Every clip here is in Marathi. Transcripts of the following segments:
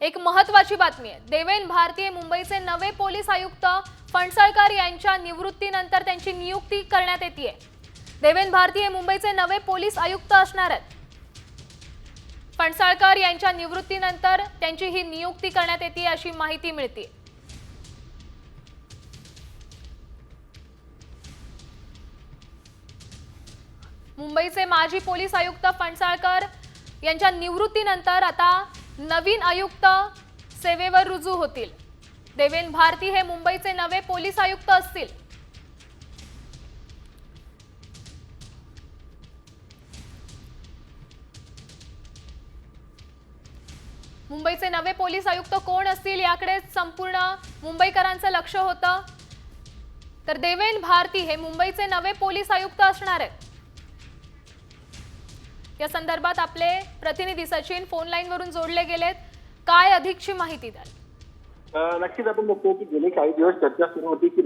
एक महत्वाची बातमी आहे. देवेन भारतीय मुंबईचे नवे पोलीस आयुक्त फणसळकर यांच्या निवृत्तीनंतर त्यांची नियुक्ती करण्यात येते देवेन भारतीय मुंबईचे नवे पोलीस आयुक्त असणार आहेत. फणसळकर यांच्या निवृत्तीनंतर त्यांची ही नियुक्ती करण्यात येते अशी माहिती मिळते मुंबईचे माजी पोलीस आयुक्त फणसाळकर यांच्या निवृत्तीनंतर आता नवीन आयुक्त सेवेवर रुजू होतील. देवेन भारती हे मुंबईचे नवे पोलीस आयुक्त असतील. मुंबईचे नवे पोलीस आयुक्त कोण असतील याकडे संपूर्ण मुंबईकरांचं लक्ष होतं. तर देवेन भारती हे मुंबईचे नवे पोलीस आयुक्त असणार आहेत. या संदर्भात आपले प्रतिनिधी सचिन फोन लाईन वरून जोडले गेलेत. काय अधिकची माहिती द्याल? नक्कीच आपण बघतो की गेले काही दिवस चर्चा सुरू होती की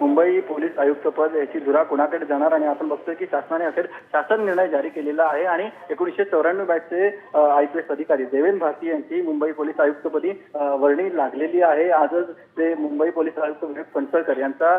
मुंबई पोलीस आयुक्तपद याची धुरा कोणाकडे जाणार आणि आपण बघतोय की शासनाने अखेर शासन निर्णय जारी केलेला आहे आणि एकोणीसशे चौऱ्याण्णव बॅचचे आय पी एस अधिकारी देवेन भारती यांची मुंबई पोलीस आयुक्तपदी वर्णी लागलेली आहे. आजच ते मुंबई पोलीस आयुक्त विवेक फणसळकर यांचा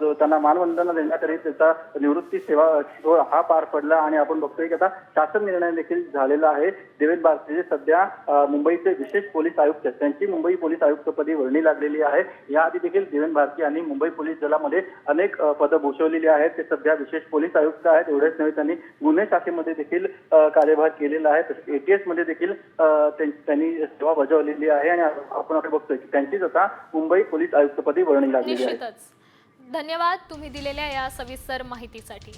जो त्यांना मानवंदना देण्याकरिता त्याचा निवृत्ती सेवा सोहळा हा पार पडला आणि आपण बघतोय की आता शासन निर्णय देखील झालेला आहे. देवेन भारती जे सध्या मुंबईचे विशेष पोलीस आयुक्त त्यांची मुंबई पोलीस आयुक्तपदी वर्णी लागलेली आहे. याआधी देखील देवेन भारती यांनी मुंबई पोलीस दलामध्ये अनेक पदं भूषवलेली आहेत. ते सध्या विशेष पोलीस आयुक्त आहेत. एवढेच नव्हे त्यांनी गुन्हे शाखेमध्ये देखील कार्यभार केलेला आहे. तसेच एटीएसमध्ये देखील त्यांनी सेवा बजावलेली आहे. आणि आपण आता बघतोय की त्यांचीच आता मुंबई पोलीस आयुक्तपदी वर्णी लागलेली आहे. धन्यवाद तुम्ही दिलेल्या या सविस्तर माहितीसाठी.